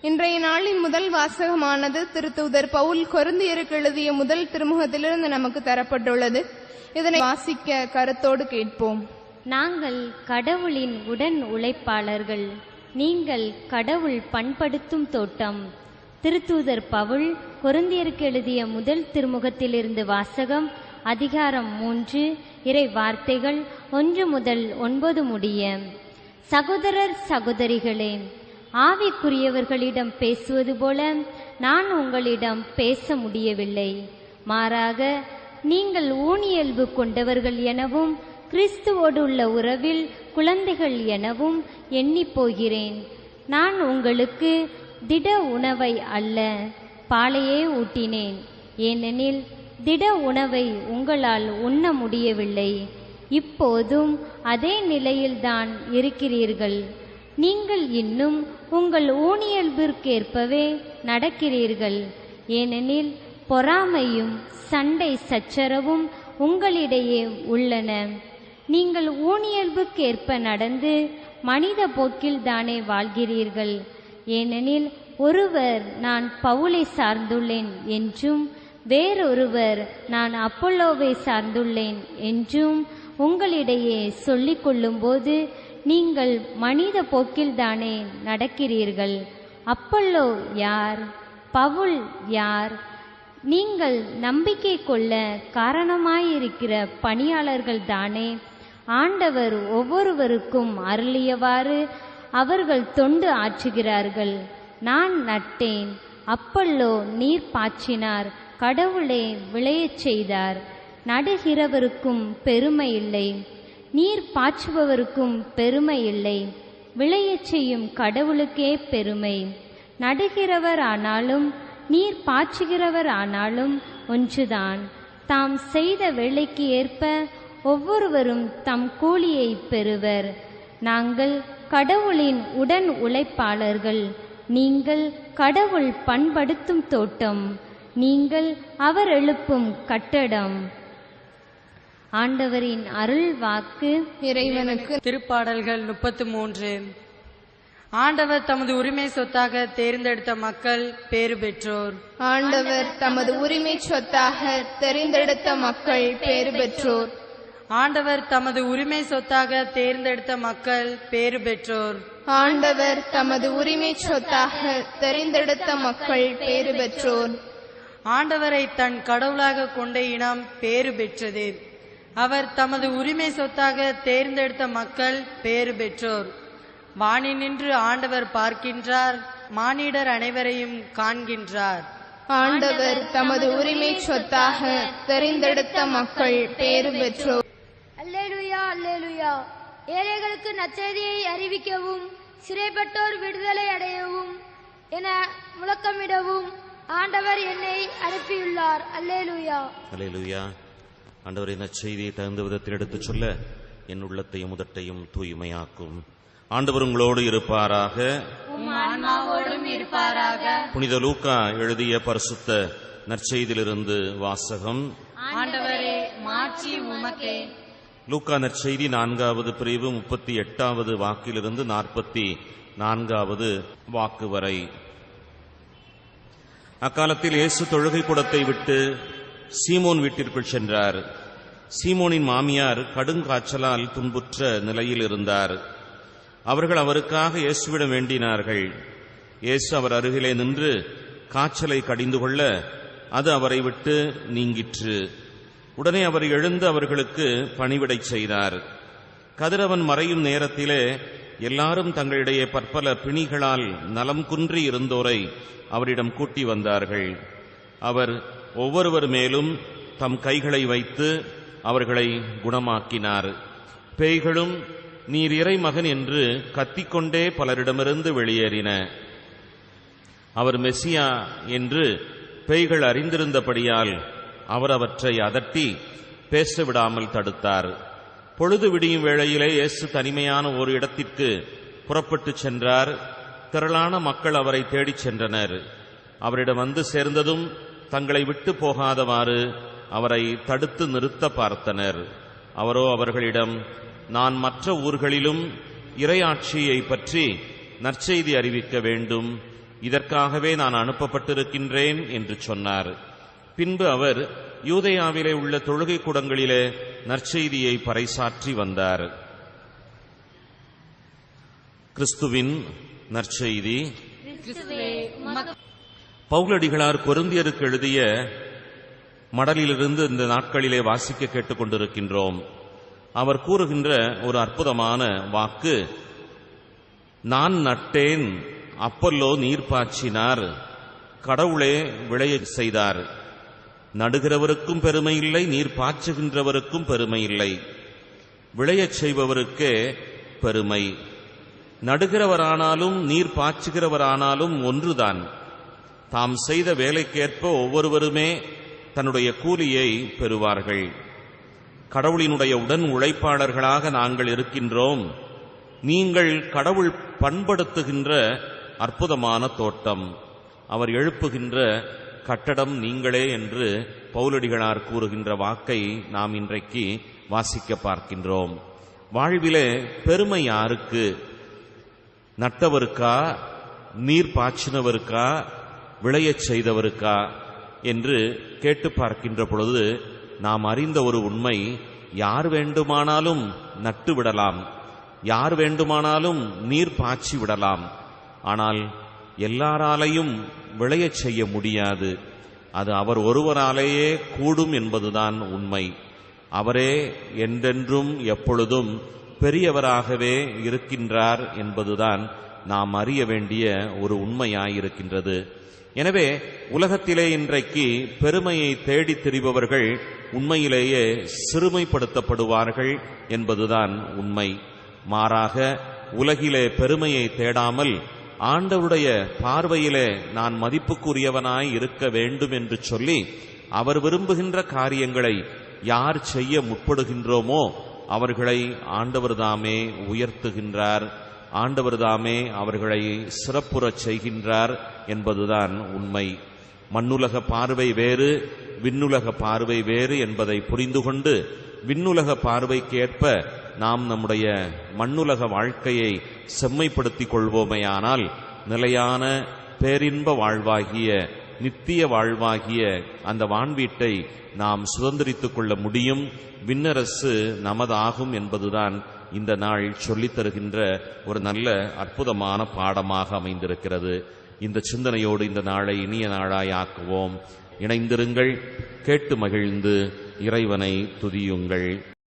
இன்றைய நாளின் முதல் வாசகமானது திருத்தூதர் பவுல் கொருந்தியருக்கு எழுதிய முதல் திருமுகத்திலிருந்து நமக்கு தரப்பட்டுள்ளது. இதனை வாசிக்க கருத்தோடு கேட்போம். நாங்கள் கடவுளின் உடன் உழைப்பாளர்கள். நீங்கள் கடவுள் பண்படுத்தும் தோட்டம். திருத்தூதர் பவுல் கொருந்தியருக்கு எழுதிய முதல் திருமுகத்திலிருந்து வாசகம் அதிகாரம் மூன்று இறை வார்த்தைகள் ஒன்று முதல் ஒன்பது முடிய. சகோதரர் சகோதரிகளே ஆவிக்குரியவர்களிடம் பேசுவது போல நான் உங்களிடம் பேச முடியவில்லை. மாறாக நீங்கள் ஊனியல்பு கொண்டவர்கள் எனவும் கிறிஸ்துவோடு உள்ள உறவில் குழந்தைகள் எனவும் எண்ணி போகிறேன். நான் உங்களுக்கு திட உணவை அல்ல பாலையே ஊட்டினேன். ஏனெனில் திட உணவை உங்களால் உண்ண முடியவில்லை. இப்போதும் அதே நிலையில்தான் இருக்கிறீர்கள். நீங்கள் இன்னும் உங்கள் ஊனியல்பிற்கேற்பவே நடக்கிறீர்கள். ஏனெனில் பொறாமையும் சண்டை சச்சரவும் உங்களிடையே உள்ளன. நீங்கள் ஊனியல்புக்கேற்ப நடந்து மனித போக்கில் தானே வாழ்கிறீர்கள். ஏனெனில் ஒருவர் நான் பவுலை சார்ந்துள்ளேன் என்றும் வேறொருவர் நான் அப்பல்லோவை சார்ந்துள்ளேன் என்றும் உங்களிடையே சொல்லிக் கொள்ளும்போது நீங்கள் மனித போக்கில்தானே நடக்கிறீர்கள்? அப்பல்லோ யார்? பவுல் யார்? நீங்கள் நம்பிக்கை கொள்ள காரணமாயிருக்கிற பணியாளர்கள் தானே ஆண்டவர் ஒவ்வொருவருக்கும் அருளியவாறு அவர்கள் தொண்டு ஆற்றுகிறார்கள். நான் நட்டேன் அப்பல்லோ நீர் பாய்ச்சினார் கடவுளே விளையச் செய்தார். நடுகிறவருக்கும் பெருமை இல்லை. நீர் பாய்ச்சுபவருக்கும் பெருமை இல்லை. விளையச் செய்யும் கடவுளுக்கே பெருமை. நடுகிறவர் ஆனாலும் நீர் பாய்ச்சுகிறவர் ஆனாலும் ஒன்றுதான். தாம் செய்த வேலைக்கு ஏற்ப ஒவ்வொருவரும் தம் கூலியை பெறுவர். நாங்கள் கடவுளின் உடன் உழைப்பாளர்கள். நீங்கள் கடவுள் பண்படுத்தும் தோட்டம். நீங்கள் அவர் எழுப்பும் கட்டடம். ஆண்டவரின் அருள் வாக்கு. இறைவனுக்கு திருப்பாடல்கள் முப்பத்து மூன்று. ஆண்டவர் தமது உரிமை சொத்தாக தேர்ந்தெடுத்த மக்கள் பேறு பெற்றோர். ஆண்டவர் தமது உரிமை சொத்தாக தெரிந்தெடுத்த மக்கள் பேறு பெற்றோர். ஆண்டவர் தமது உரிமை சொத்தாக தேர்ந்தெடுத்த மக்கள் பேறு பெற்றோர். ஆண்டவர் தமது உரிமை சொத்தாக தெரிந்தெடுத்த மக்கள் பேறு பெற்றோர். ஆண்டவரை தன் கடவுளாக கொண்ட இனம் பேறு பெற்றது. அவர் தமது உரிமை சொத்தாக தேர்ந்தெடுத்த மக்கள் பேறு பெற்றோர். வானினின்று ஆண்டவர் பார்க்கின்றார் மானிடர் அனைவரையும் காண்கின்றார். ஆண்டவர் தமது உரிமை சொத்தாக தெரிந்தெடுத்த மக்கள் பேறு பெற்றோர். அல்லேலுயா அல்லேலுயா. ஏழைகளுக்கு நற்செய்தியை அறிவிக்கவும் சிறைப்பட்டோர் விடுதலை அடையவும் என முழக்கமிடவும் ஆண்டவர் என்னை அனுப்பியுள்ளார். அல்லேலுயா. அல்லேலூயா. ஆண்டவரை நற்செய்தியை தகுந்த விதத்தில் எடுத்துச் சொல்ல என் உள்ளத்தையும் முதட்டையும் தூய்மையாக்கும். ஆண்டவர் உங்களோடு இருப்பாராக. புனித லூக்கா எழுதிய பரிசுத்த நற்செய்தியிலிருந்து வாசகம். லூக்கா நற்செய்தி நான்காவது பிரிவு முப்பத்தி எட்டாவது வாக்கிலிருந்து நாற்பத்தி நான்காவது வாக்கு வரை. அக்காலத்தில் இயேசு தொழுகை கூடத்தை விட்டு சீமோன் வீட்டிற்குள் சென்றார். சீமோனின் மாமியார் கடுங்காய்ச்சலால் துன்புற்ற நிலையில் இருந்தார். அவர்கள் அவருக்காக இயேசுவிடம் வேண்டினார்கள். இயேசு அவர் அருகிலே நின்று காய்ச்சலை கடிந்து கொள்ள அது அவரை விட்டு நீங்கிற்று. உடனே அவர் எழுந்து அவர்களுக்கு பணிவிடை செய்தார். கதிரவன் மறையும் நேரத்திலே எல்லாரும் தங்களிடையே பற்பல பிணிகளால் நலம் குன்றி இருந்தோரை அவரிடம் கூட்டி வந்தார்கள். அவர் ஒவ்வொருவர் மேலும் தம் கைகளை வைத்து அவர்களை குணமாக்கினார். பேய்களும் நீர் இறைமகன் என்று கத்திக்கொண்டே பலரிடமிருந்து வெளியேறின. அவர் மெசியா என்று பேய்கள் அறிந்திருந்தபடியால் அவர் அவற்றை அதட்டி பேச விடாமல் தடுத்தார். பொழுது விடியும் வேளையிலே இயேசு தனிமையான ஒரு இடத்திற்கு புறப்பட்டுச் சென்றார். திரளான மக்கள் அவரை தேடிச் சென்றனர். அவரிடம் வந்து சேர்ந்ததும் தங்களை விட்டு போகாதவாறு அவரை தடுத்து நிறுத்த பார்த்தனர். அவரோ அவர்களிடம் நான் மற்ற ஊர்களிலும் இறையாட்சியை பற்றி நற்செய்தி அறிவிக்க வேண்டும். இதற்காகவே நான் அனுப்பப்பட்டிருக்கின்றேன் என்று சொன்னார். பின்பு அவர் யூதேயாவிலே உள்ள தொழுகை கூடங்களிலே நற்செய்தியை பறைசாற்றி வந்தார். கிறிஸ்துவின் நற்செய்தி. பவுலடிகளார் கொருந்தியருக்கு எழுதிய மடலிலிருந்து இந்த நாட்களிலே வாசிக்க கேட்டுக்கொண்டிருக்கின்றோம். அவர் கூறுகின்ற ஒரு அற்புதமான வாக்கு நான் நட்டேன் அப்பல்லோ நீர் பாய்ச்சினார் கடவுளே விளைய செய்தார். நடுகிறவருக்கும் பெருமை இல்லை நீர் பாய்ச்சுகின்றவருக்கும் பெருமை இல்லை. விளையச் செய்பவருக்கே பெருமை. நடுகிறவரானாலும் நீர் பாய்ச்சுகிறவரானாலும் ஒன்றுதான். தாம் செய்த வேலைக்கேற்ப ஒவ்வொருவருமே தன்னுடைய கூலியை பெறுவார்கள். கடவுளினுடைய உடன் உழைப்பாளர்களாக நாங்கள் இருக்கின்றோம். நீங்கள் கடவுள் பண்படுத்துகின்ற அற்புதமான தோட்டம். அவர் எழுப்புகின்ற கட்டடம் நீங்களே என்று பௌலடிகளார் கூறுகின்ற வாக்கை நாம் இன்றைக்கு வாசிக்க பார்க்கின்றோம். வாழ்விலே பெருமை யாருக்கு? நட்டவருக்கா? நீர் பாய்ச்சினவருக்கா? விளையச் செய்தவருக்கா என்று கேட்டு பார்க்கின்ற பொழுது நாம் அறிந்த ஒரு உண்மை யார் வேண்டுமானாலும் நட்டு விடலாம் யார் வேண்டுமானாலும் நீர் பாய்ச்சி விடலாம் ஆனால் எல்லாராலையும் விளையச் செய்ய முடியாது. அது அவர் ஒருவராலேயே கூடும் என்பதுதான் உண்மை. அவரே என்றென்றும் எப்பொழுதும் பெரியவராகவே இருக்கின்றார் என்பதுதான் நாம் அறிய வேண்டிய ஒரு உண்மையாயிருக்கின்றது. எனவே உலகத்திலே இன்றைக்கு பெருமையை தேடித் திரிபவர்கள் உண்மையிலேயே சிறுமைப்படுத்தப்படுவார்கள் என்பதுதான் உண்மை. மாறாக உலகிலே பெருமையை தேடாமல் ஆண்டவருடைய பார்வையிலே நான் மதிப்புக்குரியவனாய் இருக்க வேண்டும் என்று சொல்லி அவர் விரும்புகின்ற காரியங்களை யார் செய்ய முற்படுகின்றோமோ அவர்களை ஆண்டவர்தாமே உயர்த்துகின்றார். ஆண்டவர்தாமே அவர்களை சிறப்புறச் செய்கின்றார் என்பதுதான் உண்மை. மண்ணுலக பார்வை வேறு விண்ணுலக பார்வை வேறு என்பதை புரிந்து கொண்டு விண்ணுலக பார்வைக்கேற்ப நாம் நம்முடைய மண்ணுலக வாழ்க்கையை செம்மைப்படுத்திக் கொள்வோமேயானால் நிலையான பேரின்ப வாழ்வாகிய நித்திய வாழ்வாகிய அந்த வான்வீட்டை நாம் சுதந்திரித்துக் கொள்ள முடியும். விண்ணரசு நமதாகும் என்பதுதான் இந்த நாள் சொல்லித் தருகின்ற ஒரு நல்ல அற்புதமான பாடமாக அமைந்திருக்கிறது. இந்த சிந்தனையோடு இந்த நாளை இனிய நாளாய் ஆக்குவோம். இணைந்திருங்கள் கேட்டு மகிழ்ந்து இறைவனை துதியுங்கள்.